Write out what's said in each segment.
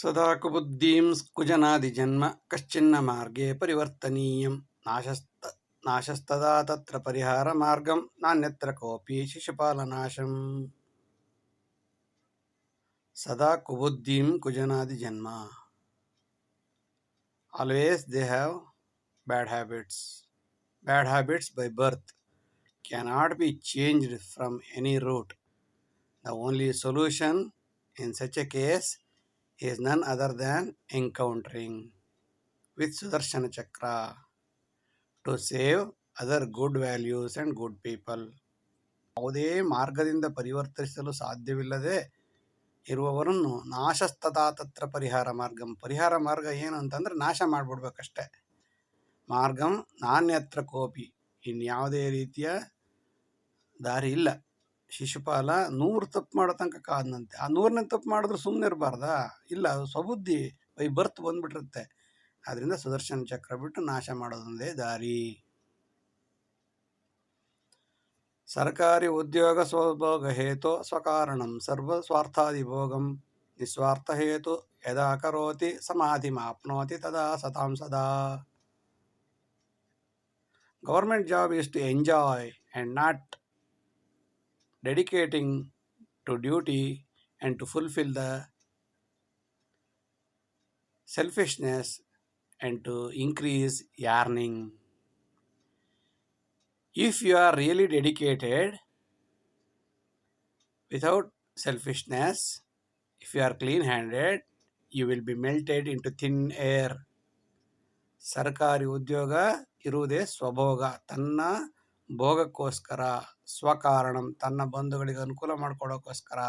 ಸದಾ ಕುಬುದ್ಧಿಂ ಕುಜನಾದಿಜನ್ಮ ಕಶ್ಚಿನ್ನ ಮಾರ್ಗೇ ಪರಿವರ್ತನೀಯಂ ನಾಶಸ್ತ ನಾಶಸ್ತದಾ ತತ್ರ ಪರಿಹಾರ ಮಾರ್ಗಂ ನಾನ್ಯತ್ರ ಕೋಪಿ ಶಿಶುಪಾಲನಾಶಂ ಸದಾ ಕುಬುದ್ಧಿಂ ಕುಜನಾದಿ ಜನ್ಮ always they have bad habits bad habits by birth cannot be changed from any root. The only solution in such a case is none other than encountering with Sudarshana Chakra to save other good values and good people ಯಾವುದೇ ಮಾರ್ಗದಿಂದ ಪರಿವರ್ತಿಸಲು ಸಾಧ್ಯವಿಲ್ಲದೆ ಇರುವವರನ್ನು ನಾಶಸ್ತತಾ ತತ್ರ ಪರಿಹಾರ ಮಾರ್ಗಂ. ಪರಿಹಾರ ಮಾರ್ಗ ಏನು ಅಂತಂದ್ರೆ ನಾಶ ಮಾಡಿಬಿಡ್ಬೇಕಷ್ಟೆ. ಮಾರ್ಗಂ ನಾಣ್ಯತ್ರ ಕೋಪಿ. ಇನ್ಯಾವುದೇ ರೀತಿಯ ದಾರಿ ಇಲ್ಲ. ಶಿಶುಪಾಲ ನೂರು ತಪ್ಪು ಮಾಡೋ ತನಕ ಕಾದ್ನಂತೆ. ಆ ನೂರನೇ ತಪ್ಪು ಮಾಡಿದ್ರೆ ಸುಮ್ಮನೆ ಇರಬಾರ್ದಾ? ಇಲ್ಲ ಸ್ವಬುದ್ಧಿ ಬೈ ಬರ್ತ್ ಬಂದ್ಬಿಟ್ಟಿರುತ್ತೆ. ಅದರಿಂದ ಸುದರ್ಶನ ಚಕ್ರ ಬಿಟ್ಟು ನಾಶ ಮಾಡೋದೊಂದೇ ದಾರಿ. ಸರ್ಕಾರಿ ಉದ್ಯೋಗ ಸ್ವಭೋಗ ಹೇತು ಸ್ವಕಾರಣಂ, ಸರ್ವ ಸ್ವಾರ್ಥಾದಿ ಭೋಗಂ. ನಿಸ್ವಾರ್ಥ ಹೇತು ಯದಾ ಕರೋತಿ, ಸಮಾಧಿ ಮಾಪ್ನೋತಿ ತದಾ ಸತಾಂ ಸದಾ. Government job is to enjoy and not dedicating to duty and to fulfill the selfishness and to increase yearning. If you are really dedicated without selfishness, if you are clean handed, you will be melted into thin air. ಸರ್ಕಾರಿ ಉದ್ಯೋಗ ಇರುವುದೇ ಸ್ವಭೋಗ ತನ್ನ ಭೋಗಕ್ಕೋಸ್ಕರ, ಸ್ವಕಾರಣಂ ತನ್ನ ಬಂಧುಗಳಿಗೆ ಅನುಕೂಲ ಮಾಡಿಕೊಡೋಕ್ಕೋಸ್ಕರ,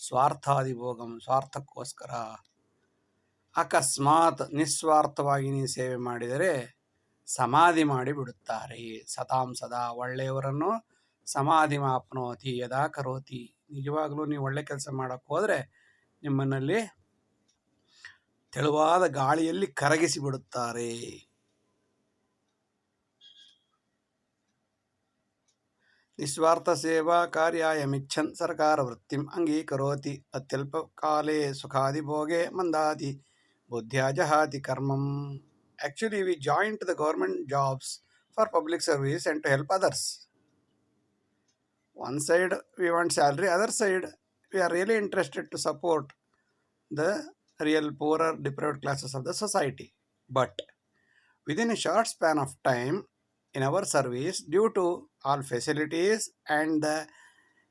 ಸ್ವಾರ್ಥಾದಿ ಭೋಗಂ ಸ್ವಾರ್ಥಕ್ಕೋಸ್ಕರ. ಅಕಸ್ಮಾತ್ ನಿಸ್ವಾರ್ಥವಾಗಿ ನೀ ಸೇವೆ ಮಾಡಿದರೆ ಸಮಾಧಿ ಮಾಡಿ ಬಿಡುತ್ತಾರೆ ಸತಾಂ ಸದಾ ಒಳ್ಳೆಯವರನ್ನು ಸಮಾಧಿ ಮಾಪ್ನೋತಿ, ಯದಾ ಕರೋತಿ. ನಿಜವಾಗಲೂ ನೀವು ಒಳ್ಳೆ ಕೆಲಸ ಮಾಡಕ್ಕೆ ಹೋದರೆ ನಿಮ್ಮನ್ನಲ್ಲಿ ತೆಳುವಾದ ಗಾಳಿಯಲ್ಲಿ ಕರಗಿಸಿ ಬಿಡುತ್ತಾರೆ ನಿಸ್ವಾರ್ಥ ಸೇವಾ ಕಾರ್ಯಾಯಮಿಚ್ಛನ್ ಸರ್ಕಾರ ವೃತ್ತಿಂ ಅಂಗೀಕರೋತಿ ಅತ್ಯಲ್ಪಕಾಲೇ ಸುಖಾದಿಭೋಗೆ ಮಂದಾದಿ ಬುದ್ಧ್ಯ ಜಹಾತಿ ಕರ್ಮಂ actually we join to the government jobs for public service and to help others one side we want salary other side we are really interested to support the real poorer, deprived classes of the society. But within a short span of time in our service due to all facilities and the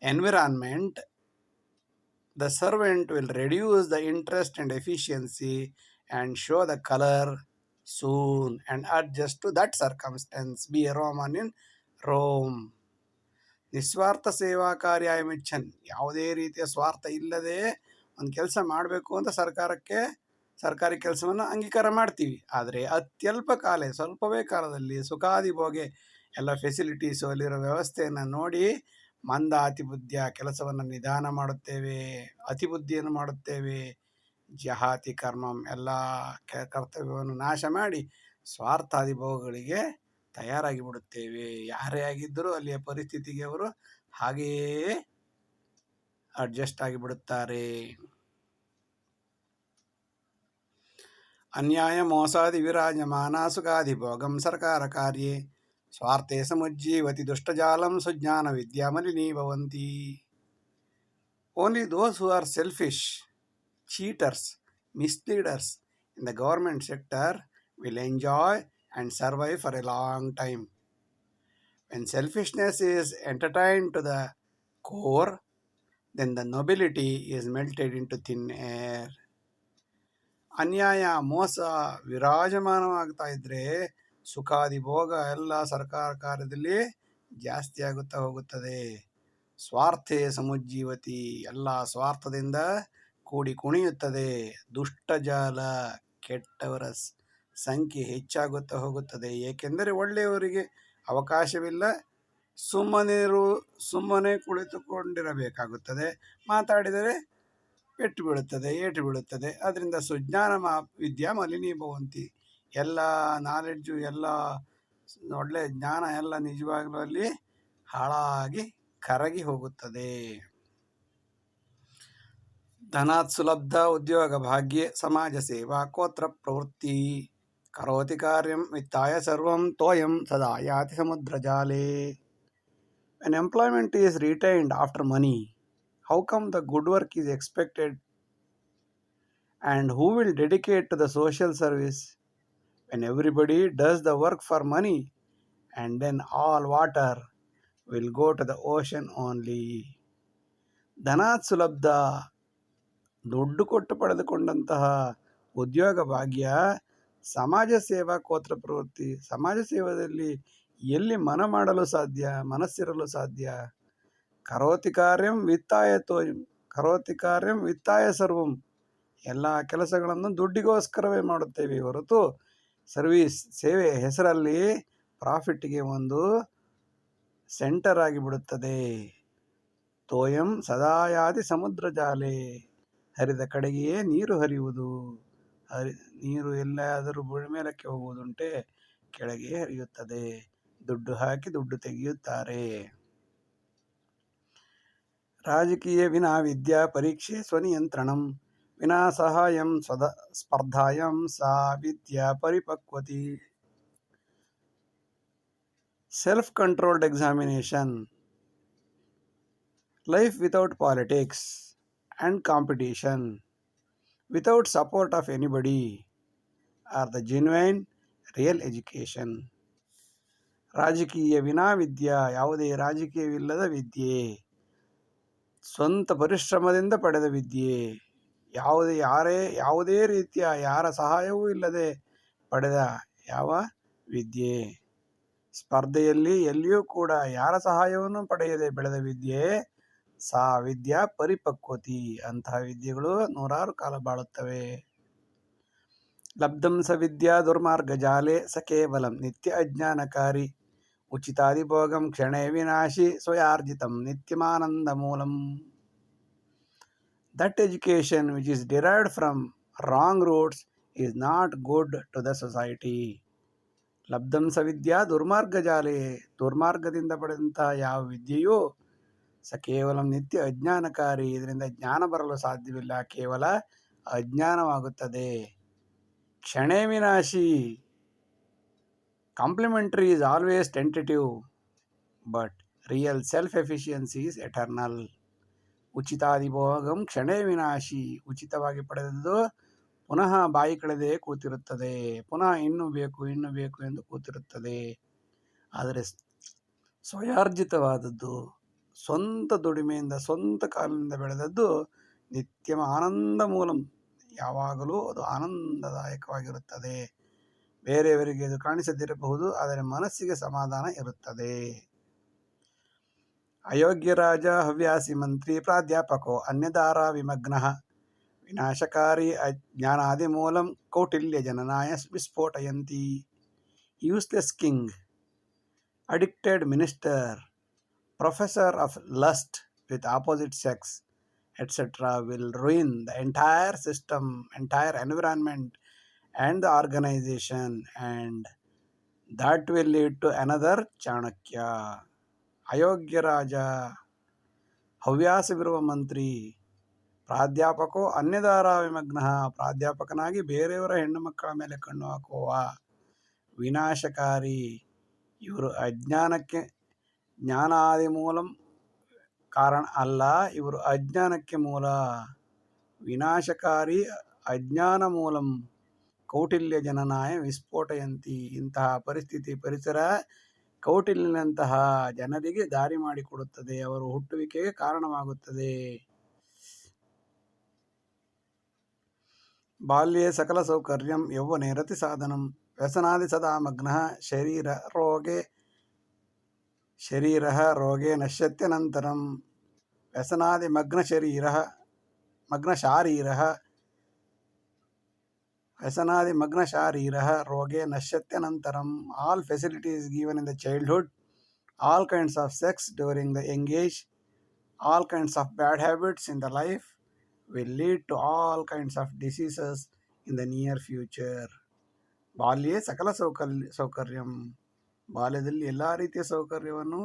environment the servant will reduce the interest and efficiency and show the color soon and adjust to that circumstance be a roman in rome ನಿಸ್ವಾರ್ಥ ಸೇವಾ ಕಾರ್ಯ ಮಿಚ್ಚನ್ ಯಾವುದೇ ರೀತಿಯ ಸ್ವಾರ್ಥ ಇಲ್ಲದೆ ಒಂದು ಕೆಲಸ ಮಾಡಬೇಕು ಅಂತ ಸರ್ಕಾರಕ್ಕೆ ಸರ್ಕಾರಿ ಕೆಲಸವನ್ನು ಅಂಗೀಕಾರ ಮಾಡ್ತೀವಿ. ಆದರೆ ಅತ್ಯಲ್ಪ ಕಾಲ, ಸ್ವಲ್ಪವೇ ಕಾಲದಲ್ಲಿ ಸುಖಾದಿ ಭೋಗೆ ಎಲ್ಲ ಫೆಸಿಲಿಟೀಸು ಅಲ್ಲಿರೋ ವ್ಯವಸ್ಥೆಯನ್ನು ನೋಡಿ ಮಂದ ಅತಿಬುದ್ಧಿಯ ಕೆಲಸವನ್ನು ನಿಧಾನ ಮಾಡುತ್ತೇವೆ ಅತಿಬುದ್ಧಿಯನ್ನು ಮಾಡುತ್ತೇವೆ. ಜಹಾತಿ ಕರ್ಮಂ ಎಲ್ಲ ಕರ್ತವ್ಯವನ್ನು ನಾಶ ಮಾಡಿ ಸ್ವಾರ್ಥಾದಿ ಭೋಗಗಳಿಗೆ ತಯಾರಾಗಿ ಬಿಡುತ್ತೇವೆ. ಯಾರೇ ಆಗಿದ್ದರೂ ಅಲ್ಲಿಯ ಪರಿಸ್ಥಿತಿಗೆ ಅವರು ಹಾಗೆಯೇ ಅಡ್ಜಸ್ಟ್ ಆಗಿಬಿಡುತ್ತಾರೆ. ಅನ್ಯಾಯ ಮೋಸಾದಿ ವಿರಾಜಮಾನ ಸುಖಾಧಿಭೋಗಂ ಸರ್ಕಾರ ಕಾರ್ಯೆ ಸ್ವಾರ್ಥೆ ಸಮುಜ್ಜೀವತಿ ದುಷ್ಟಜಾಲಂ ಸುಜ್ಞಾನ ವಿದ್ಯಾ ಮಲಿನೀಭವಂತಿ only those who are selfish cheaters misleaders in the government sector will enjoy and survive for a long time when selfishness is entertain to the core, then the nobility is melted into thin air. ಅನ್ಯಾಯ, ಮೋಸ ವಿರಾಜಮಾನವಾಗ್ತಾ ಇದ್ದರೆ ಸುಖಾದಿ ಭೋಗ ಎಲ್ಲ ಸರ್ಕಾರ ಕಾರ್ಯದಲ್ಲಿ ಜಾಸ್ತಿ ಆಗುತ್ತಾ ಹೋಗುತ್ತದೆ. ಸ್ವಾರ್ಥೆ ಸಮುಜ್ಜೀವತಿ, ಎಲ್ಲ ಸ್ವಾರ್ಥದಿಂದ ಕೂಡಿ ಕುಣಿಯುತ್ತದೆ. ದುಷ್ಟಜಾಲ ಕೆಟ್ಟವರ ಸಂಖ್ಯೆ ಹೆಚ್ಚಾಗುತ್ತಾ ಹೋಗುತ್ತದೆ. ಏಕೆಂದರೆ ಒಳ್ಳೆಯವರಿಗೆ ಅವಕಾಶವಿಲ್ಲ. ಸುಮ್ಮನಿರು, ಸುಮ್ಮನೆ ಕುಳಿತುಕೊಂಡಿರಬೇಕಾಗುತ್ತದೆ. ಮಾತಾಡಿದರೆ ಪೆಟ್ಟು ಬೀಳುತ್ತದೆ, ಏಟು ಬೀಳುತ್ತದೆ. ಅದರಿಂದ ಸುಜ್ಞಾನ ಮಾ, ವಿದ್ಯಾ ಮಲಿನಿ ಭವಂತಿ ಎಲ್ಲ ನಾಲೆಡ್ಜು ಎಲ್ಲ ಒಳ್ಳೆ ಜ್ಞಾನ, ಎಲ್ಲ ನಿಜವಾಗಲಲ್ಲಿ ಅಲ್ಲಿ ಹಾಳಾಗಿ ಕರಗಿ ಹೋಗುತ್ತದೆ. ಧನಾತ್ ಸುಲಭ ಉದ್ಯೋಗ ಭಾಗ್ಯ, ಸಮಾಜ ಸೇವಾ, ಕೋತ್ರ ಪ್ರವೃತ್ತಿ. ಕರೋತಿ ಕಾರ್ಯಂ ವಿತ್ತಾಯ ಸರ್ವಂ ತೋಯಂ ಸದಾ ಯಾತಿ ಸಮುದ್ರ ಜಾಲೆ. An employment is retained after money how come the good work is expected and who will dedicate to the social service when everybody does the work for money and then all water will go to the ocean only ಧನಾತ್ ಸುಲಬ್ಧ ದುಡ್ಡು ಕೊಟ್ಟು ಪಡೆದುಕೊಂಡಂತಹ ಉದ್ಯೋಗ ಭಾಗ್ಯ ಸಮಾಜ ಸೇವಾ ಕೋತ್ರ ಪ್ರವೃತ್ತಿ ಸಮಾಜ ಸೇವಾದಲ್ಲಿ ಎಲ್ಲಿ ಮನ ಮಾಡಲು ಸಾಧ್ಯ ಮನಸ್ಸಿರಲು ಸಾಧ್ಯ ಕರೋತಿ ಕಾರ್ಯಂ ವಿತ್ತಾಯ ತೋಯಂ, ಕರೋತಿ ಕಾರ್ಯಂ ವಿತ್ತಾಯ ಸರ್ವಂ. ಎಲ್ಲ ಕೆಲಸಗಳನ್ನು ದುಡ್ಡಿಗೋಸ್ಕರವೇ ಮಾಡುತ್ತೇವೆ ಹೊರತು ಸರ್ವೀಸ್ ಸೇವೆ ಹೆಸರಲ್ಲಿ ಪ್ರಾಫಿಟ್ಗೆ ಒಂದು ಸೆಂಟರ್ ಆಗಿಬಿಡುತ್ತದೆ. ತೋಯಂ ಸದಾಯಾದಿ ಸಮುದ್ರ ಜಾಲೆ, ಹರಿದ ಕಡೆಗೆಯೇ ನೀರು ಹರಿಯುವುದು. ಹರಿ, ನೀರು ಎಲ್ಲಾದರೂ ಮೇಲಕ್ಕೆ ಹೋಗುವುದುಂಟೆ ಕೆಳಗೆ ಹರಿಯುತ್ತದೆ. ದುಡ್ಡು ಹಾಕಿ ದುಡ್ಡು ತೆಗೆಯುತ್ತಾರೆ. ರಾಜಕೀಯ ವಿನಾ ವಿದ್ಯಾ ಪರೀಕ್ಷೆ ಸ್ವನಿಯಂತ್ರಣಂ ವಿನಾ ಸಹಾಯಂ ಸ್ವದ ಸ್ಪರ್ಧಾಯಂ ಸಾ ವಿದ್ಯಾ ಪರಿಪಕ್ವತಿ self controlled examination, life without politics and competition, without support of anybody, are the genuine real education. ರಾಜಕೀಯ ವಿನಾ ವಿದ್ಯಾ ಯಾವುದೇ ರಾಜಕೀಯವಿಲ್ಲದ ವಿದ್ಯೆ ಸ್ವಂತ ಪರಿಶ್ರಮದಿಂದ ಪಡೆದ ವಿದ್ಯೆ. ಯಾವುದೇ ಯಾರೇ, ಯಾವುದೇ ರೀತಿಯ ಯಾರ ಸಹಾಯವೂ ಇಲ್ಲದೆ ಪಡೆದ ಯಾವ ವಿದ್ಯೆ? ಸ್ಪರ್ಧೆಯಲ್ಲಿ ಎಲ್ಲಿಯೂ ಕೂಡ ಯಾರ ಸಹಾಯವನ್ನು ಪಡೆಯದೆ ಬೆಳೆದ ವಿದ್ಯೆ? ಸಾ ವಿದ್ಯಾ ಪರಿಪಕ್ವತಿ. ಅಂತಹ ವಿದ್ಯೆಗಳು ನೂರಾರು ಕಾಲ ಬಾಳುತ್ತವೆ. ಲಬ್ಧಂ ಸ ವಿದ್ಯಾ ದುರ್ಮಾರ್ಗ ಜಾಲೆ ಸ ಕೇವಲಂ ನಿತ್ಯ ಅಜ್ಞಾನಕಾರಿ. ಉಚಿತಾದಿಭೋಗಂ ಕ್ಷಣೇ ವಿನಾಶಿ ಸ್ವಯಾರ್ಜಿತಂ ನಿತ್ಯಮಾನಂದ ಮೂಲಂ that education which is derived from wrong routes is not good to the society ಲಬ್ಧಂ ಸವಿದ್ಯಾ ದುರ್ಮಾರ್ಗ ಜಾಲೆ ದುರ್ಮಾರ್ಗದಿಂದ ಪಡೆದಂತಹ ಯಾವ ವಿದ್ಯೆಯೂ ಸ ಕೇವಲ ನಿತ್ಯ ಅಜ್ಞಾನಕಾರಿ. ಇದರಿಂದ ಜ್ಞಾನ ಬರಲು ಸಾಧ್ಯವಿಲ್ಲ, ಕೇವಲ ಅಜ್ಞಾನವಾಗುತ್ತದೆ. ಕ್ಷಣೇ ವಿನಾಶಿ. Complimentary is always tentative but real self efficiency is eternal ಉಚಿತಾದಿಭೋಗಂ ಕ್ಷಣೇ ವಿನಾಶಿ, ಉಚಿತವಾಗಿ ಪಡೆದದ್ದು ಪುನಃ ಬಾಯಿ ಕಳೆದೇ ಕೂತಿರುತ್ತದೆ. ಪುನಃ ಇನ್ನೂ ಬೇಕು ಇನ್ನೂ ಬೇಕು ಎಂದು ಕೂತಿರುತ್ತದೆ. ಆದರೆ ಸ್ವಯಾರ್ಜಿತವಾದದ್ದು, ಸ್ವಂತ ದುಡಿಮೆಯಿಂದ, ಸ್ವಂತ ಕಾಲಿನಿಂದ ಬೆಳೆದದ್ದು ನಿತ್ಯಮ ಆನಂದ ಮೂಲಂ. ಯಾವಾಗಲೂ ಅದು ಆನಂದದಾಯಕವಾಗಿರುತ್ತದೆ. ಬೇರೆಯವರಿಗೆ ಇದು ಕಾಣಿಸದಿರಬಹುದು ಆದರೆ ಮನಸ್ಸಿಗೆ ಸಮಾಧಾನ ಇರುತ್ತದೆ. ಅಯೋಗ್ಯ ರಾಜ ಹವ್ಯಾಸಿ ಮಂತ್ರಿ ಪ್ರಾಧ್ಯಾಪಕೋ ಅನ್ಯದಾರ ವಿಮಗ್ನಃ. ವಿನಾಶಕಾರಿ ಅಜ್ಞಾನಾದಿಮೂಲಂ ಕೌಟಿಲ್ಯ ಜನನಾಯ ವಿಸ್ಫೋಟಯಂತಿ. Useless king addicted minister professor of lust with opposite sex etcetera will ruin the entire system entire environment, and the organization, and that will lead to another Chanakya ಅಯೋಗ್ಯ ರಾಜ ಹವ್ಯಾಸವಿರುವ ಮಂತ್ರಿ ಪ್ರಾಧ್ಯಾಪಕೋ ಅನ್ಯದಾರ ವಿಮಗ್ನ ಪ್ರಾಧ್ಯಾಪಕನಾಗಿ ಬೇರೆಯವರ ಹೆಣ್ಣು ಮಕ್ಕಳ ಮೇಲೆ ಕಣ್ಣು ಹಾಕುವ ವಿನಾಶಕಾರಿ ಇವರು ಅಜ್ಞಾನಕ್ಕೆ ಜ್ಞಾನಾದಿ ಮೂಲಂ ಕಾರಣ ಅಲ್ಲ ಇವರು ಅಜ್ಞಾನಕ್ಕೆ ಮೂಲ ವಿನಾಶಕಾರಿ ಅಜ್ಞಾನ ಮೂಲಂ ಕೌಟಿಲ್ಯ ಜನನಾಯ ವಿಸ್ಫೋಟಯಂತಿ. ಇಂತಹ ಪರಿಸ್ಥಿತಿ ಪರಿಸರ ಕೌಟಿಲ್ಯನಂತಹ ಜನರಿಗೆ ದಾರಿ ಮಾಡಿಕೊಡುತ್ತದೆ. ಅವರು ಹುಟ್ಟುವಿಕೆಗೆ ಕಾರಣವಾಗುತ್ತದೆ. ಬಾಲ್ಯೇ ಸಕಲ ಸೌಕರ್ಯಂ, ಯೌವನೆ ರತಿ ಸಾಧನಂ. ವ್ಯಸನಾದಿ ಸದಾ ಮಗ್ನ, ಶರೀರ ರೋಗೆ ಶರೀರ ರೋಗೆ ನಶ್ಯತ್ಯನಂತರಂ ವ್ಯಸನಾದಿ ಮಗ್ನ ಶರೀರ, ಮಗ್ನ ಶಾರೀರ ವ್ಯಸನಾದಿ ಮಗ್ನ ಶಾರೀರ ರೋಗೆ ನಶ್ಯತ್ಯನಂತರಂ all facilities given in the childhood all kinds of sex during the engage all kinds of bad habits in the life will lead to all kinds of diseases in the near future ಬಾಲ್ಯೇ ಸಕಲ ಸೌಕಲ್ ಸೌಕರ್ಯಂ. ಬಾಲ್ಯದಲ್ಲಿ ಎಲ್ಲ ರೀತಿಯ ಸೌಕರ್ಯವನ್ನು,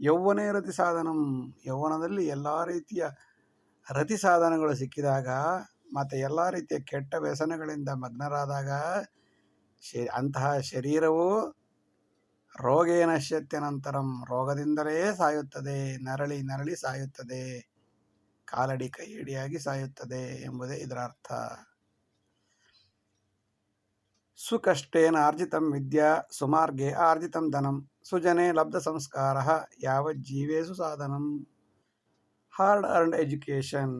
ಯೌವನೇ ರತಿ ಸಾಧನಂ. ಯೌವನದಲ್ಲಿ ಎಲ್ಲ ರೀತಿಯ ರತಿ ಸಾಧನಗಳು ಸಿಕ್ಕಿದಾಗ ಮತ್ತು ಎಲ್ಲ ರೀತಿಯ ಕೆಟ್ಟ ವ್ಯಸನಗಳಿಂದ ಮಗ್ನರಾದಾಗ ಶಿ, ಅಂತಹ ಶರೀರವು ರೋಗೇನಶ್ಯತ್ಯ ನಂತರಂ ರೋಗದಿಂದಲೇ ಸಾಯುತ್ತದೆ. ನರಳಿ ನರಳಿ ಸಾಯುತ್ತದೆ. ಕಾಲಡಿ ಕೈಯಡಿಯಾಗಿ ಸಾಯುತ್ತದೆ ಎಂಬುದೇ ಇದರ ಅರ್ಥ. ಸುಕಷ್ಟೇನ ಆರ್ಜಿತಂ ವಿದ್ಯಾ ಸುಮಾರ್ಗೆ ಆರ್ಜಿತಂ ಧನಂ ಸುಜನೆ ಲಬ್ಧ ಸಂಸ್ಕಾರ ಯಾವ ಜೀವೇಸು ಸಾಧನಂ. Hard earned education.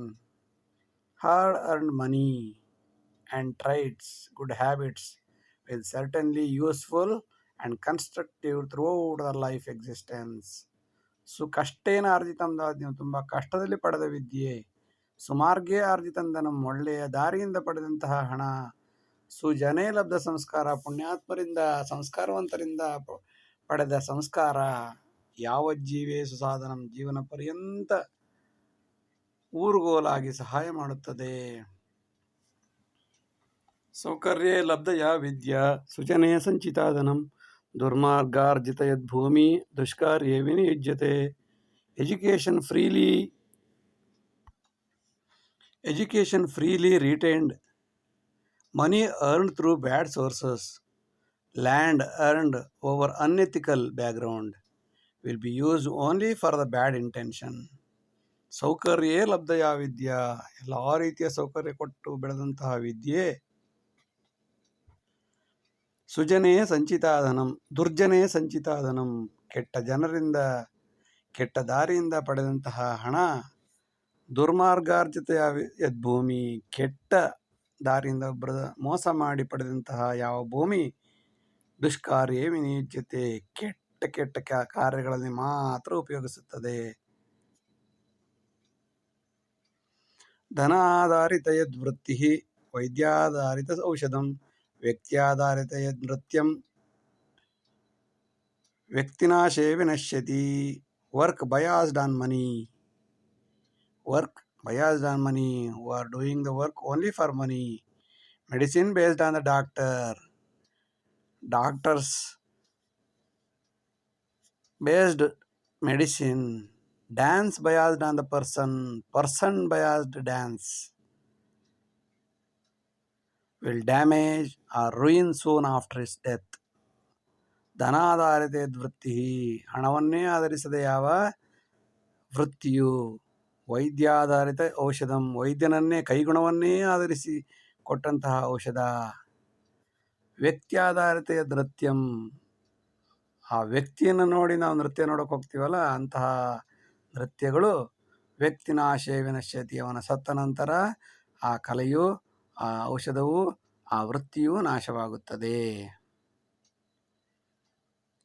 Hard earned money and traits good habits will certainly useful and constructive throughout the life existence ಸುಕಷ್ಟೇನ ಆರ್ಜಿತಂ ನೀವು ತುಂಬ ಕಷ್ಟದಲ್ಲಿ ಪಡೆದ ವಿದ್ಯೆ. ಸುಮಾರ್ಗೆ ಆರ್ಜಿತಂದನಂ ಒಳ್ಳೆಯ ದಾರಿಯಿಂದ ಪಡೆದಂತಹ ಹಣ. ಸುಜನೇ ಲಬ್ಧ ಸಂಸ್ಕಾರ, ಪುಣ್ಯಾತ್ಮರಿಂದ, ಸಂಸ್ಕಾರವಂತರಿಂದ ಪಡೆದ ಸಂಸ್ಕಾರ. ಯಾವ ಜೀವೇ ಸುಸಾಧನಂ ಜೀವನ ಪರ್ಯಂತ ಊರುಗೋಲಾಗಿ ಸಹಾಯ ಮಾಡುತ್ತದೆ. ಸೌಕರ್ಯ ಲಬ್ಧಯ ವಿದ್ಯ, ಸುಜನೆ ಸಂಚಿತಾಧನ ದುರ್ಮಾರ್ಗಾರ್ಜಿತ ಯದ್ ಭೂಮಿ ದುಷ್ಕಾರ್ಯ ವಿನಿಯುಜ್ಯತೆ education freely education freely retained, money earn through bad sources, land earned over unethical background will be use only for the bad intention. ಸೌಕರ್ಯೇ ಲಬ್ಧಯ ವಿದ್ಯಾ. ಎಲ್ಲ ರೀತಿಯ ಸೌಕರ್ಯ ಕೊಟ್ಟು ಬೆಳೆದಂತಹ ವಿದ್ಯೆ. ಸುಜನೇ ಸಂಚಿತಾಧನಂ, ದುರ್ಜನೇ ಸಂಚಿತಾಧನಂ. ಕೆಟ್ಟ ಜನರಿಂದ, ಕೆಟ್ಟ ದಾರಿಯಿಂದ ಪಡೆದಂತಹ ಹಣ ದುರ್ಮಾರ್ಗಾರ್ಜಿತ ಯದ್ಭೂಮಿ, ಕೆಟ್ಟ ದಾರಿಯಿಂದ ಒಬ್ಬರ ಮೋಸ ಮಾಡಿ ಪಡೆದಂತಹ ಯಾವ ಭೂಮಿ, ದುಷ್ಕಾರ್ಯ ವಿನಿಯುಜ್ಯತೆ. ಕೆಟ್ಟ ಕೆಟ್ಟ ಕಾರ್ಯಗಳಲ್ಲಿ ಮಾತ್ರ ಉಪಯೋಗಿಸುತ್ತದೆ. ಧನಾಧಾರಿತ ಯದ್ವೃತ್ತಿ ವೈದ್ಯಾಧಾರಿತ ಔಷಧಂ ವ್ಯಕ್ತ್ಯಾಧಾರಿತ ಯದ್ ನೃತ್ಯಂ ವ್ಯಕ್ತಿನಾಶೇ ವಿನಶ್ಯತಿ work biased on money work biased on money, who are doing the work only for money. Medicine based on the doctor. Doctors based medicine. Biased on the person person biased dance will damage or or soon after his death. ಧನಾಧಾರಿತ ವೃತ್ತಿ ಹಣವನ್ನೇ ಆಧರಿಸದೆ ಯಾವ ವೃತ್ತಿಯು ವೈದ್ಯಾಧಾರಿತ ಔಷಧಂ, ವೈದ್ಯನನ್ನೇ, ಕೈಗುಣವನ್ನೇ ಆಧರಿಸಿ ಕೊಟ್ಟಂತಹ ಔಷಧ ವ್ಯಕ್ತಿಯಾಧಾರಿತ ನೃತ್ಯಂ ಆ ವ್ಯಕ್ತಿಯನ್ನು ನೋಡಿ ನಾವು ನೃತ್ಯ ನೋಡೋಕೆ ಹೋಗ್ತೀವಲ್ಲ, ಅಂತಹ ನೃತ್ಯಗಳು ವ್ಯಕ್ತಿನಾಶಯ ವಿನಶ್ಯತಿ ಅವನ ಸತ್ತ ನಂತರ ಆ ಕಲೆಯು, ಆ ಔಷಧವು, ಆ ವೃತ್ತಿಯು ನಾಶವಾಗುತ್ತದೆ.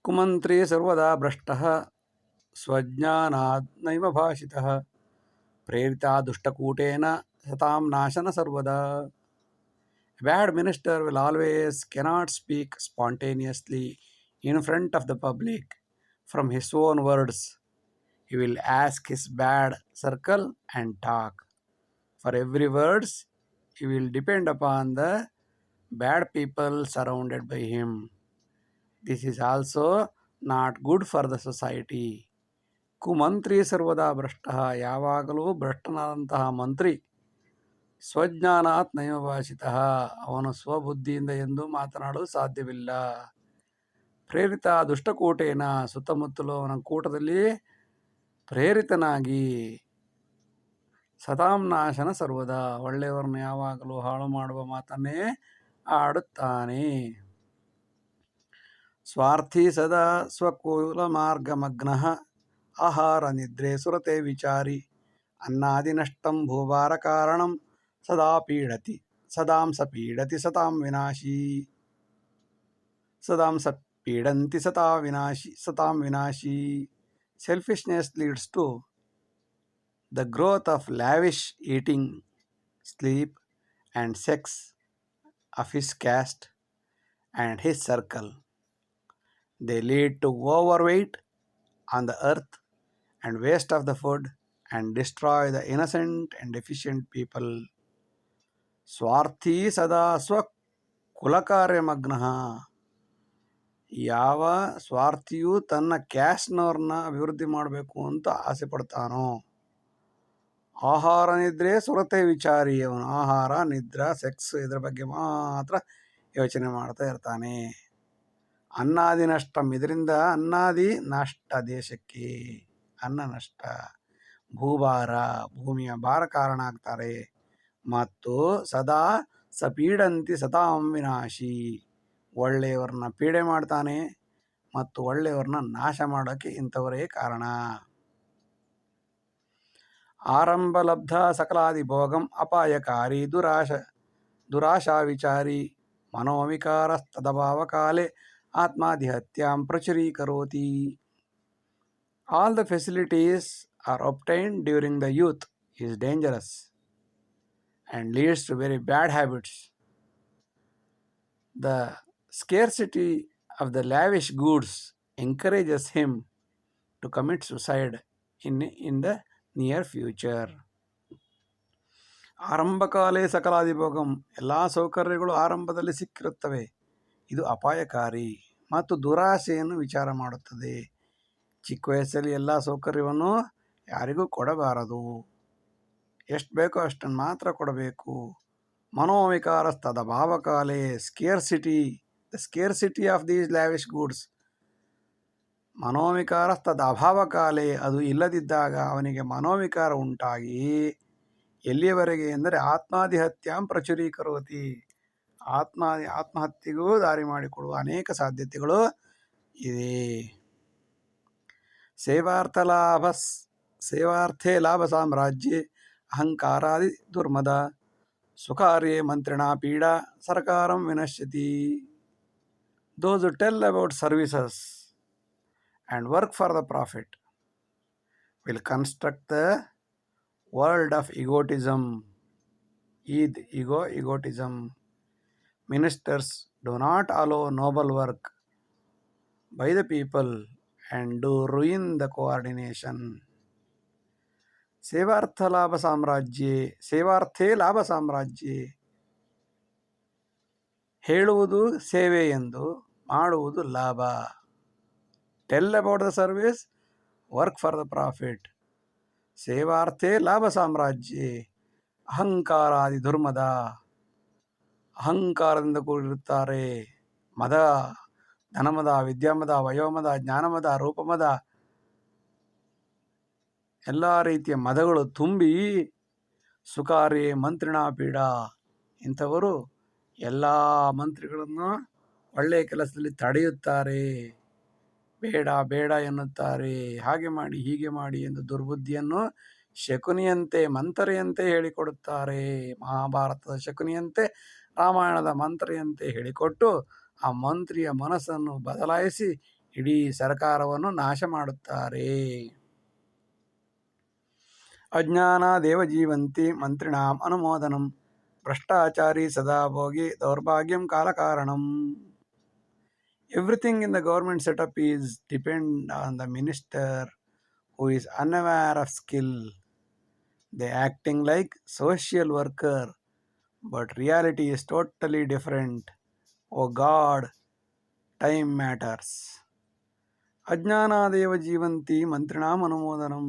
ಕುಮಂತ್ರಿ ಸರ್ವದಾ ಭ್ರಷ್ಟ ಸ್ವಜ್ಞಾನಾದ್ನೈವ ನೈವ ಭಾಷಿತಃ ಪ್ರೇರಿತ ದುಷ್ಟಕೂಟೇನ ಸತಾಂ ನಾಶನ ಸರ್ವದಾ. Bad minister will always cannot speak spontaneously in front of the public from his own words he will ask his bad circle and talk. For every words, he will depend upon the bad people surrounded by him. This is also not good for the society. ಕುಮಂತ್ರಿ ಸರ್ವದಾ ಭ್ರಷ್ಟ ಯಾವಾಗಲೂ ಭ್ರಷ್ಟನಾದಂತಹ ಮಂತ್ರಿ ಸ್ವಜ್ಞಾನಾತ್ ನಯಭಾಷಿತ ಅವನು ಸ್ವಬುದ್ಧಿಯಿಂದ ಎಂದು ಮಾತನಾಡಲು ಸಾಧ್ಯವಿಲ್ಲ ಪ್ರೇರಿತ ದುಷ್ಟಕೂಟೇನ ಸುತ್ತಮುತ್ತಲು ಅವನ ಕೂಟದಲ್ಲಿ ಪ್ರೇರಿತನಾಗಿ ಸದಾಂ ನಾಶನ ಸರ್ವದಾ ಒಳ್ಳೆಯವರನ್ನು ಯಾವಾಗಲೂ ಹಾಳು ಮಾಡುವ ಮಾತನ್ನೇ ಆಡುತ್ತಾನೆ ಸ್ವಾರ್ಥಿ ಸದಾ ಸ್ವಕುಲ ಮಾರ್ಗಮಗ್ನ, ಆಹಾರ ನಿದ್ರೆ ಸುರತೆ ವಿಚಾರಿ, ಅನ್ನಾದಿ ನಷ್ಟಂ ಭೂಭಾರ ಕಾರಣಂ ಸದಾ ಪೀಡತಿ, ಸದಾಂ ಸ ಪೀಡತಿ ಸತಾಂ ವಿನಾಶಿ, ಸದಾಂ ಸ ಪೀಡಂತಿ ಸತಾ ವಿನಾಶಿ, ಸತಾಂ ವಿನಾಶಿ. selfishness leads to the growth of lavish eating, sleep, and sex of his caste and his circle. They lead to overweight on the earth and waste of the food and destroy the innocent and deficient people. Swarthi स्वार्थी सदा स्वकुलकार्यमग्नः ಯಾವ ಸ್ವಾರ್ಥಿಯು ತನ್ನ ಕ್ಯಾಶ್ನವ್ರನ್ನ ಅಭಿವೃದ್ಧಿ ಮಾಡಬೇಕು ಅಂತ ಆಸೆ ಪಡ್ತಾನೋ? ಆಹಾರ ನಿದ್ರೆ ಸುರತೆ ವಿಚಾರಿ ಅವನು. ಆಹಾರ, ನಿದ್ರ ಸೆಕ್ಸ್ ಇದ್ರ ಬಗ್ಗೆ ಮಾತ್ರ ಯೋಚನೆ ಮಾಡ್ತಾ ಇರ್ತಾನೆ. ಅನ್ನಾದಿ ನಷ್ಟಂ. ಇದರಿಂದ ಅನ್ನಾದಿ ನಷ್ಟ ದೇಶಕ್ಕೆ. ಅನ್ನ ನಷ್ಟ. ಭೂಭಾರ, ಭೂಮಿಯ ಭಾರ ಕಾರಣ ಆಗ್ತಾರೆ. ಮತ್ತು ಸದಾ ಸಪೀಡಂತಿ ಸತಾಂ ವಿನಾಶಿ. ಒಳ್ಳೆಯವ್ರನ್ನ ಪೀಡೆ ಮಾಡ್ತಾನೆ ಮತ್ತು ಒಳ್ಳೆಯವ್ರನ್ನ ನಾಶ ಮಾಡೋಕ್ಕೆ ಇಂಥವರೇ ಕಾರಣ ಆರಂಭ ಲಬ್ಧ ಸಕಲಾದಿ ಭೋಗಂ ಅಪಾಯಕಾರಿ ದುರಾಶ ದುರಾಶಾ ವಿಚಾರಿ ಮನೋವಿಕಾರಸ್ತದಭಾವ ಕಾಲೆ ಆತ್ಮಾಧಿಹತ್ಯಾಂ ಪ್ರಚುರೀಕರೋತಿ all the facilities are obtained during the youth is dangerous and leads to very bad habits. The scarcity of the lavish goods encourages him to commit suicide in, in the near future ಆರಂಭಕಾಲೇ ಸಕಲಾದಿಭೋಗಂ ಎಲ್ಲ ಸೌಕರ್ಯಗಳು ಆರಂಭದಲ್ಲಿ ಸಿಕ್ಕಿರುತ್ತವೆ. ಇದು ಅಪಾಯಕಾರಿ ಮತ್ತು ದುರಾಸೆಯನ್ನು ವಿಚಾರ ಮಾಡುತ್ತದೆ. ಚಿಕ್ಕ ವಯಸ್ಸಲ್ಲಿ ಎಲ್ಲ ಸೌಕರ್ಯವನ್ನು ಯಾರಿಗೂ ಕೊಡಬಾರದು. ಎಷ್ಟು ಬೇಕೋ ಅಷ್ಟನ್ನು ಮಾತ್ರ ಕೊಡಬೇಕು. ಮನೋವಿಕಾರಸ್ತದ ಭಾವಕಾಲೇ scarcity the scarcity of these lavish goods ಮನೋವಿಕಾರಸ್ತದ ಅಭಾವಕಾಲೆ, ಅದು ಇಲ್ಲದಿದ್ದಾಗ ಅವನಿಗೆ ಮನೋವಿಕಾರ ಉಂಟಾಗಿ, ಎಲ್ಲಿಯವರೆಗೆ ಎಂದರೆ ಆತ್ಮಾಧಿಹತ್ಯಾಂ ಪ್ರಚುರೀಕರೋತಿ. ಆತ್ಮ, ಆತ್ಮಹತ್ಯೆಗೂ ದಾರಿ ಮಾಡಿಕೊಡುವ ಅನೇಕ ಸಾಧ್ಯತೆಗಳು ಇದೆ ಸೇವಾರ್ಥ ಲಾಭ, ಸೇವಾರ್ಥೇ ಲಾಭ ಸಾಮ್ರಾಜ್ಯ, ಅಹಂಕಾರಾದಿ ದುರ್ಮದ. ಸುಕಾರ್ಯ ಮಂತ್ರಿಣ ಪೀಡಾ, ಸರ್ಕಾರಂ ವಿನಶ್ಯತಿ. Those tell about services and work for the profit will construct the world of egotism id ego egotism ministers do not allow noble work by the people and do ruin the coordination ಸೇವಾರ್ಥ ಲಾಭ ಸಾಮ್ರಾಜ್ಯೆ ಸೇವಾರ್ಥೇ ಲಾಭ ಸಾಮ್ರಾಜ್ಯೆ ಹೇಳುವುದು ಸೇವೆ ಎಂದು ಮಾಡುವುದು ಲಾಭ. Tell about the service work for the profit ಸೇವಾರ್ಥೇ ಲಾಭ ಸಾಮ್ರಾಜ್ಯ ಅಹಂಕಾರಾದಿ ದುರ್ಮದ. ಅಹಂಕಾರದಿಂದ ಕೂಡಿರುತ್ತಾರೆ ಮದ, ಧನಮದ, ವಿದ್ಯಾಮದ, ವಯೋಮದ, ಜ್ಞಾನಮದ, ರೂಪಮದ. ಎಲ್ಲ ರೀತಿಯ ಮದಗಳು ತುಂಬಿ ಸುಕಾರಿ ಮಂತ್ರಿಣಾ ಪೀಡ ಇಂಥವರು ಎಲ್ಲ ಮಂತ್ರಿಗಳನ್ನು ಒಳ್ಳೆಯ ಕೆಲಸದಲ್ಲಿ ತಡೆಯುತ್ತಾರೆ. ಬೇಡ ಬೇಡ ಎನ್ನುತ್ತಾರೆ. ಹಾಗೆ ಮಾಡಿ, ಹೀಗೆ ಮಾಡಿ ಎಂದು ದುರ್ಬುದ್ಧಿಯನ್ನು ಶಕುನಿಯಂತೆ, ಮಂತ್ರೆಯಂತೆ ಹೇಳಿಕೊಡುತ್ತಾರೆ. ಮಹಾಭಾರತದ ಶಕುನಿಯಂತೆ, ರಾಮಾಯಣದ ಮಂತ್ರಿಯಂತೆ ಹೇಳಿಕೊಟ್ಟು ಆ ಮಂತ್ರಿಯ ಮನಸ್ಸನ್ನು ಬದಲಾಯಿಸಿ ಇಡೀ ಸರ್ಕಾರವನ್ನು ನಾಶ ಮಾಡುತ್ತಾರೆ. ಅಜ್ಞಾನ ದೇವಜೀವಂತಿ ಮಂತ್ರಿಣಾಂ ಅನುಮೋದನಂ ಭ್ರಷ್ಟಾಚಾರಿ ಸದಾ ಭೋಗಿ ದೌರ್ಭಾಗ್ಯಂ ಕಾಲಕಾರಣಂ. Everything in the government setup is depend on the minister who is unaware of skill they acting like social worker but reality is totally different oh god time matters ಅಜ್ಞಾನಾದೇವ ಜೀವಂತಿ ಮಂತ್ರಿಣಾಂ ಅನುಮೋದನಂ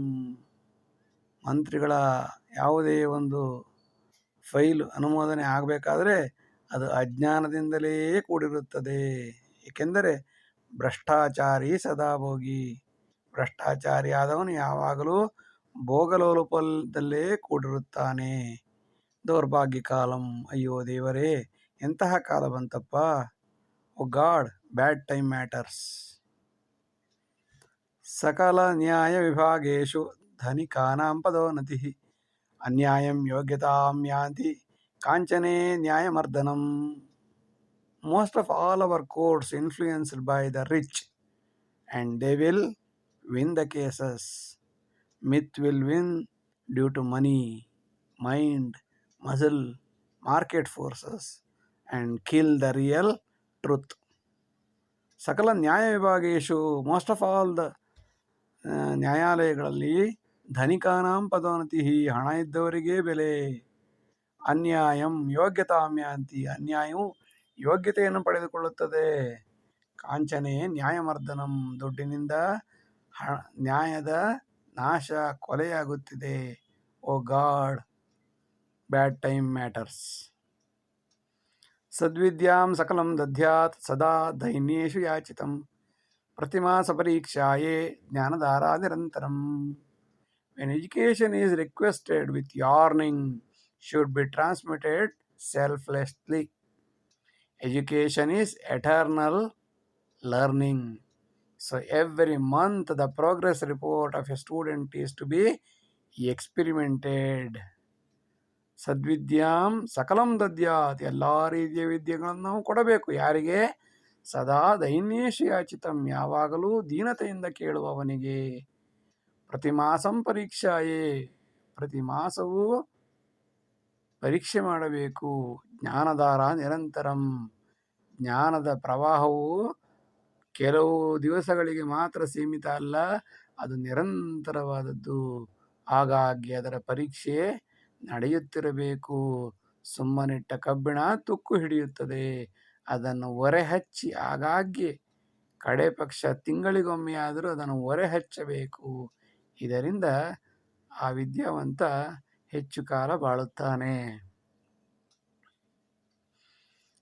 ಮಂತ್ರಿಗಳ ಯಾವುದೇ ಒಂದು ಫೈಲ್ ಅನುಮೋದನೆ ಆಗಬೇಕಾದ್ರೆ ಅದು ಅಜ್ಞಾನದಿಂದಲೇ ಕೂಡಿರುತ್ತದೆ ಏಕೆಂದರೆ ಭ್ರಷ್ಟಾಚಾರಿ ಸದಾ ಭೋಗಿ. ಭ್ರಷ್ಟಾಚಾರಿ ಆದವನು ಯಾವಾಗಲೂ ಭೋಗಲೋಲುಪದಲ್ಲೇ ಕೂಡಿರುತ್ತಾನೆ. ದೌರ್ಭಾಗ್ಯ ಕಾಲಂ. ಅಯ್ಯೋ ದೇವರೇ, ಎಂತಹ ಕಾಲ ಬಂತಪ್ಪ? Oh god, bad time matters. ಸಕಲ ನ್ಯಾಯ ವಿಭಾಗೇಶು ಧನಿಕಾನಾಂ ಪದೋನ್ನತಿ ಅನ್ಯಾಯಂ ಯೋಗ್ಯತಾಂ ಯಾಂತಿ ಕಾಂಚನೆ ನ್ಯಾಯಮರ್ದನಂ. Most of all our courts influenced by the rich and they will win the cases myth will win due to money mind muscle market forces and kill the real truth ಸಕಲ ನ್ಯಾಯ ವಿಭಾಗೇಶು most of all the ನ್ಯಾಯಾಲಯಗಳಲ್ಲಿ ಧನಿಕಾನಾಂ ಪದೋನ್ನತಿ ಹಣ ಇದ್ದವರಿಗೇ ಬೆಲೆ ಅನ್ಯಾಯಂ ಯೋಗ್ಯತಾಮ್ಯಾಂತಿ ಅನ್ಯಾಯವು ಯೋಗ್ಯತೆಯನ್ನು ಪಡೆದುಕೊಳ್ಳುತ್ತದೆ. ಕಾಂಚನೆ ನ್ಯಾಯಮರ್ದನಂ ದುಡ್ಡಿನಿಂದ ಹ, ನ್ಯಾಯದ ನಾಶ ಕೊಲೆಯಾಗುತ್ತಿದೆ. Oh god, bad time matters. ಸದ್ವಿದ್ಯಾಂ ಸಕಲಂ ದಧ್ಯಾತ್ ಸದಾ ದೈನ್ಯೇಶು ಯಾಚಿತಂ. ಪ್ರತಿಮಾ ಸಪರೀಕ್ಷಾಯೇ ಜ್ಞಾನಧಾರಾ ನಿರಂತರಂ. When education is requested with yearning should be transmitted selflessly Education is eternal learning. So every month the progress report of a student is to be experimented. ಸದ್ವಿದ್ಯಾಂ ಸಕಲಂ ದದ್ಯಾತ್ ಎಲ್ಲ ರೀತಿಯ ವಿದ್ಯೆಗಳನ್ನು ನಾವು ಕೊಡಬೇಕು ಯಾರಿಗೆ ಸದಾ ದೈನ್ಯೇಶು ಯಾಚಿತಂ ಯಾವಾಗಲೂ ದೀನತೆಯಿಂದ ಕೇಳುವವನಿಗೆ ಪ್ರತಿ ಮಾಸಂ ಪರೀಕ್ಷಾಯೇ ಪ್ರತಿ ಮಾಸವೂ ಪರೀಕ್ಷೆ ಮಾಡಬೇಕು ಜ್ಞಾನಧಾರ ನಿರಂತರಂ. ಜ್ಞಾನದ ಪ್ರವಾಹವು ಕೆಲವು ದಿವಸಗಳಿಗೆ ಮಾತ್ರ ಸೀಮಿತ ಅಲ್ಲ, ಅದು ನಿರಂತರವಾದದ್ದು. ಹಾಗಾಗಿ ಅದರ ಪರೀಕ್ಷೆ ನಡೆಯುತ್ತಿರಬೇಕು. ಸುಮ್ಮನಿಟ್ಟ ಕಬ್ಬಿಣ ತುಕ್ಕು ಹಿಡಿಯುತ್ತದೆ. ಅದನ್ನು ಒರೆ ಹಚ್ಚಿ ಆಗಾಗ್ಗೆ ಕಡೆ ಪಕ್ಷ ತಿಂಗಳಿಗೊಮ್ಮೆಯಾದರೂ ಅದನ್ನು ಒರೆ ಹಚ್ಚಬೇಕು ಇದರಿಂದ ಆ ವಿದ್ಯಾವಂತ ಹೆಚ್ಚು ಕಾಲ ಬಾಳುತ್ತಾನೆ.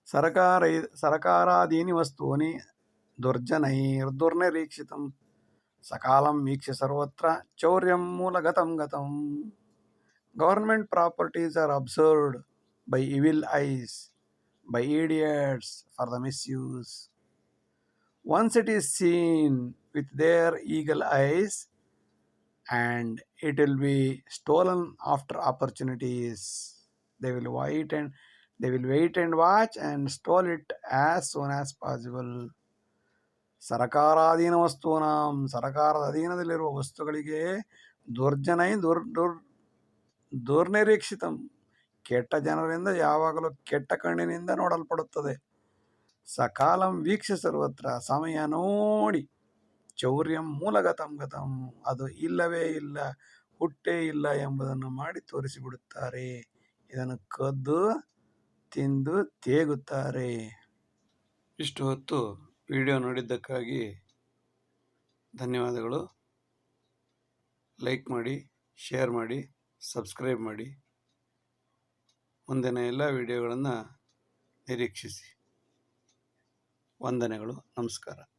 ಸರಕಾರ ಸರಕಾರಾದೀನಿ ವಸ್ತೂನಿ ದುರ್ಜನೈರ್ದುರ್ನಿರೀಕ್ಷಿತಂ ಸಕಾಲಂ ವೀಕ್ಷ್ಯ ಸರ್ವತ್ರ ಚೌರ್ಯಂ ಮೂಲಗತಂ ಗತಂ government properties are absorbed by evil eyes by idiots for the misuse. Once it is seen with their eagle eyes, and it will be stolen after opportunities. They will wait and they will wait and watch and stole it as soon as possible. ಸರಕಾರಾಧೀನ ವಸ್ತುನಾಂ ಸರಕಾರದ ಅಧೀನದಲ್ಲಿರುವ ವಸ್ತುಗಳಿಗೆ ದುರ್ಜನೈ ದುರ್ ದುರ್ ದುರ್ನಿರೀಕ್ಷಿತಂ ಕೆಟ್ಟ ಜನರಿಂದ ಯಾವಾಗಲೂ ಕೆಟ್ಟ ಕಣ್ಣಿನಿಂದ ನೋಡಲ್ಪಡುತ್ತದೆ ಸಕಾಲಂ ವೀಕ್ಷ ಸರ್ವತ್ರ ಸಮಯ ನೋಡಿ ಚೌರ್ಯಂ ಮೂಲಗತಂ ಗತಂ ಅದು ಇಲ್ಲವೇ ಇಲ್ಲ ಹುಟ್ಟೇ ಇಲ್ಲ ಎಂಬುದನ್ನು ಮಾಡಿ ತೋರಿಸಿಬಿಡುತ್ತಾರೆ ಇದನ್ನು ಕದ್ದು ತಿಂದು ತೇಗುತ್ತಾರೆ. ಇಷ್ಟು ಹೊತ್ತು ವಿಡಿಯೋ ನೋಡಿದ್ದಕ್ಕಾಗಿ ಧನ್ಯವಾದಗಳು. ಲೈಕ್ ಮಾಡಿ, ಶೇರ್ ಮಾಡಿ, ಸಬ್ಸ್ಕ್ರೈಬ್ ಮಾಡಿ. ಮುಂದಿನ ಎಲ್ಲ ವಿಡಿಯೋಗಳನ್ನು ನಿರೀಕ್ಷಿಸಿ. ವಂದನೆಗಳು. ನಮಸ್ಕಾರ.